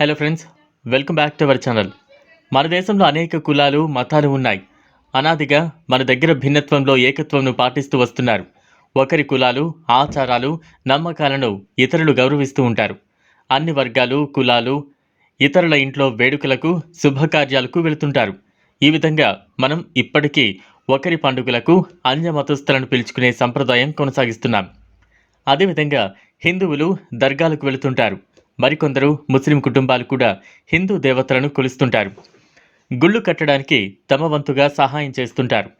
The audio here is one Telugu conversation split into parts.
Hello friends welcome back to our channel మన దేశంలో అనేక కులాలు మతాలు ఉన్నాయి. అనాదిగా మన దగ్గర భిన్నత్వంలో ఏకత్వంను పాటిస్తూ వస్తున్నారు. ఒకరి కులాలు ఆచారాలు నమ్మకాలను ఇతరులు గౌరవిస్తూ ఉంటారు. అన్ని వర్గాలు కులాలు ఇతరుల ఇంట్లో వేడుకలకు శుభకార్యాలకు వెళుతుంటారు. ఈ విధంగా మనం ఇప్పటికీ ఒకరి పండుగలకు అన్య మతస్థులను పిలుచుకునే సంప్రదాయం కొనసాగిస్తున్నాం. అదేవిధంగా హిందువులు దర్గాలకు వెళుతుంటారు. మరికొందరు ముస్లిం కుటుంబాలు కూడా హిందూ దేవతలను కొలుస్తుంటారు. గుళ్ళు కట్టడానికి తమ వంతుగా సహాయం చేస్తుంటారు.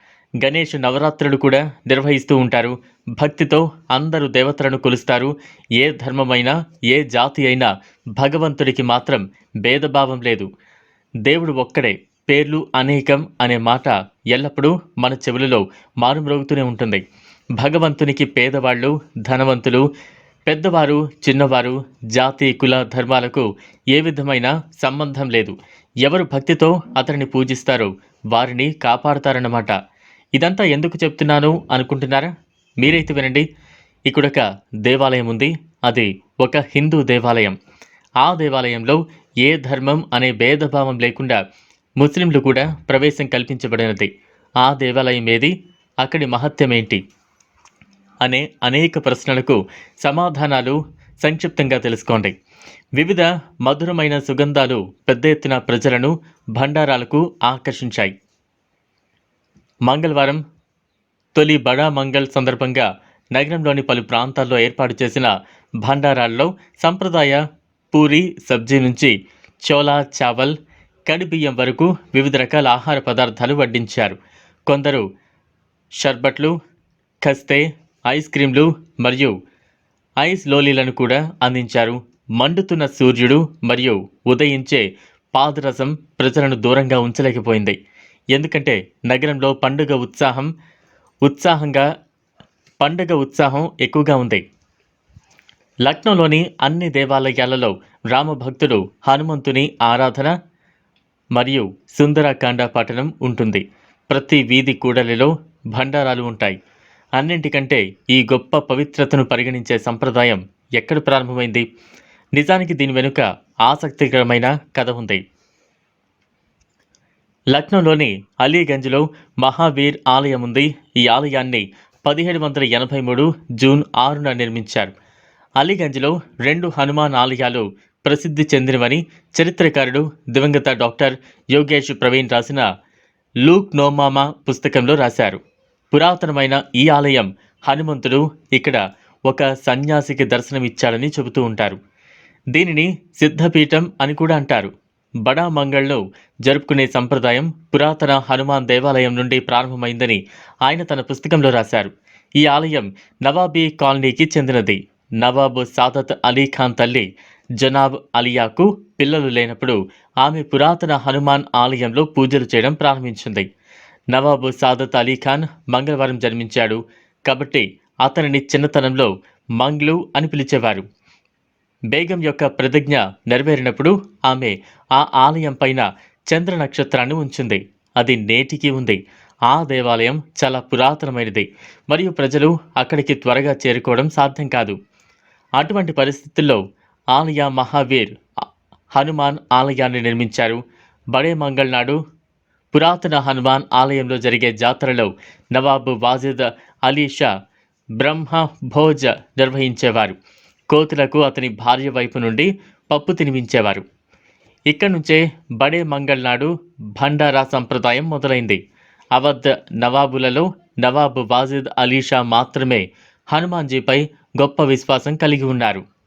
గణేష్ నవరాత్రులు కూడా నిర్వహిస్తూ ఉంటారు. భక్తితో అందరూ దేవతలను కొలుస్తారు. ఏ ధర్మమైనా ఏ జాతి అయినా భగవంతుడికి మాత్రం భేదభావం లేదు. దేవుడు ఒక్కడే పేర్లు అనేకం అనే మాట ఎల్లప్పుడూ మన చెవులలో మారుమ్రోగుతూనే ఉంటుంది. భగవంతునికి పేదవాళ్ళు ధనవంతులు పెద్దవారు చిన్నవారు జాతి కుల ధర్మాలకు ఏ విధమైన సంబంధం లేదు. ఎవరు భక్తితో అతనిని పూజిస్తారో వారిని కాపాడతారన్నమాట. ఇదంతా ఎందుకు చెప్తున్నాను అనుకుంటున్నారా? మీరైతే వినండి. ఇక్కడొక దేవాలయం ఉంది. అది ఒక హిందూ దేవాలయం. ఆ దేవాలయంలో ఏ ధర్మం అనే భేదభావం లేకుండా ముస్లింలు కూడా ప్రవేశం కల్పించబడినది. ఆ దేవాలయం ఏది అక్కడి మహత్యం ఏంటి అనే అనేక ప్రశ్నలకు సమాధానాలు సంక్షిప్తంగా తెలుసుకోండి. వివిధ మధురమైన సుగంధాలు పెద్ద ఎత్తున ప్రజలను భండారాలకు ఆకర్షించాయి. మంగళవారం తొలి బడా మంగళ్ సందర్భంగా నగరంలోని పలు ప్రాంతాల్లో ఏర్పాటు చేసిన భండారాల్లో సంప్రదాయ పూరి సబ్జీ నుంచి చోలా చావల్ కడి బియ్యం వరకు వివిధ రకాల ఆహార పదార్థాలు వడ్డించారు. కొందరు షర్బట్లు ఖస్తే ఐస్ క్రీంలు మరియు ఐస్ లోలీలను కూడా అందించారు. మండుతున్న సూర్యుడు మరియు ఉదయించే పాదరసం ప్రజలను దూరంగా ఉంచలేకపోయింది. ఎందుకంటే నగరంలో పండుగ ఉత్సాహం ఉత్సాహంగా పండుగ ఉత్సాహం ఎక్కువగా ఉంది. లక్నోలోని అన్ని దేవాలయాలలో రామభక్తుడు హనుమంతుని ఆరాధన మరియు సుందరకాండ పఠనం ఉంటుంది. ప్రతి వీధి కూడలిలో భండారాలు ఉంటాయి. అన్నింటికంటే ఈ గొప్ప పవిత్రతను పరిగణించే సంప్రదాయం ఎక్కడ ప్రారంభమైంది? నిజానికి దీని వెనుక ఆసక్తికరమైన కథ ఉంది. లక్నోలోని అలీగంజ్లో మహావీర్ ఆలయం ఉంది. ఈ ఆలయాన్ని పదిహేడు వందల ఎనభై మూడు జూన్ ఆరున నిర్మించారు. అలీగంజ్లో రెండు హనుమాన్ ఆలయాలు ప్రసిద్ధి చెందినవని చరిత్రకారుడు దివంగత డాక్టర్ యోగేష్ ప్రవీణ్ రాసిన లూక్ నోమామా పుస్తకంలో రాశారు. పురాతనమైన ఈ ఆలయం హనుమంతుడు ఇక్కడ ఒక సన్యాసికి దర్శనమిచ్చాడని చెబుతూ ఉంటారు. దీనిని సిద్ధపీఠం అని కూడా అంటారు. బడా మంగళ్ళో జరుపుకునే సంప్రదాయం పురాతన హనుమాన్ దేవాలయం నుండి ప్రారంభమైందని ఆయన తన పుస్తకంలో రాశారు. ఈ ఆలయం నవాబీ కాలనీకి చెందినది. నవాబు సాదత్ అలీ ఖాన్ తల్లి జనాబ్ అలియాకు పిల్లలు లేనప్పుడు ఆమె పురాతన హనుమాన్ ఆలయంలో పూజలు చేయడం ప్రారంభించింది. నవాబు సాదత్ అలీ ఖాన్ మంగళవారం జన్మించాడు. కాబట్టి అతనిని చిన్నతనంలో మంగ్లు అని పిలిచేవారు. బేగం యొక్క ప్రతిజ్ఞ నెరవేరినప్పుడు ఆమె ఆ ఆలయం పైన చంద్ర నక్షత్రాన్ని ఉంచింది. అది నేటికి ఉంది. ఆ దేవాలయం చాలా పురాతనమైనది. మరియు ప్రజలు అక్కడికి త్వరగా చేరుకోవడం సాధ్యం కాదు. అటువంటి పరిస్థితుల్లో ఆలయ మహావీర్ హనుమాన్ ఆలయాన్ని నిర్మించారు. బడే మంగళ్ నాడు పురాతన హనుమాన్ ఆలయంలో జరిగే జాతరలో నవాబు వాజిద్ అలీ షా బ్రహ్మ భోజ నిర్వహించేవారు. కోతులకు అతని భార్య వైపు నుండి పప్పు తినిపించేవారు. ఇక్కడి నుంచే బడే మంగళ్ నాడు భండారా సంప్రదాయం మొదలైంది. అవధ్ నవాబులలో నవాబు వాజిద్ అలీషా మాత్రమే హనుమాన్జీపై గొప్ప విశ్వాసం కలిగి ఉన్నారు.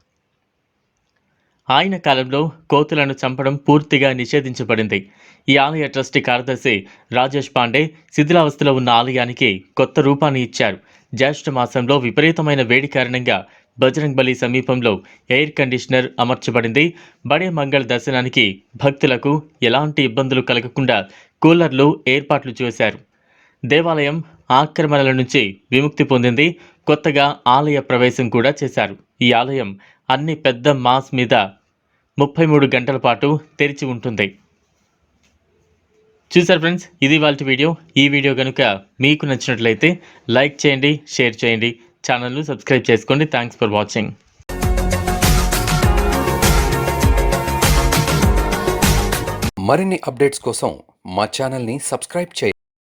ఆయన కాలంలో కోతులను చంపడం పూర్తిగా నిషేధించబడింది. ఈ ఆలయ ట్రస్టీ కార్యదర్శి రాజేష్ పాండే శిథిలావస్థలో ఉన్న ఆలయానికి కొత్త రూపాన్ని ఇచ్చారు. జ్యేష్ఠ మాసంలో విపరీతమైన వేడి కారణంగా బజరంగ్ బలి సమీపంలో ఎయిర్ కండిషనర్ అమర్చబడింది. బడే మంగళ దర్శనానికి భక్తులకు ఎలాంటి ఇబ్బందులు కలగకుండా కూలర్లు ఏర్పాట్లు చేశారు. దేవాలయం ఆక్రమణల నుంచి విముక్తి పొందింది. కొత్తగా ఆలయ ప్రవేశం కూడా చేశారు. ఈ ఆలయం అన్ని పెద్ద మాస్ మీద ముప్పై మూడు గంటల పాటు తెరిచి ఉంటుంది. చూసారు ఫ్రెండ్స్ ఇది వాళ్ళ వీడియో. ఈ వీడియో కనుక మీకు నచ్చినట్లయితే లైక్ చేయండి షేర్ చేయండి ఛానల్ను సబ్స్క్రైబ్ చేసుకోండి. Thanks for watching. మరిన్ని అప్డేట్స్ కోసం మా ఛానల్ని సబ్స్క్రైబ్ చేయండి.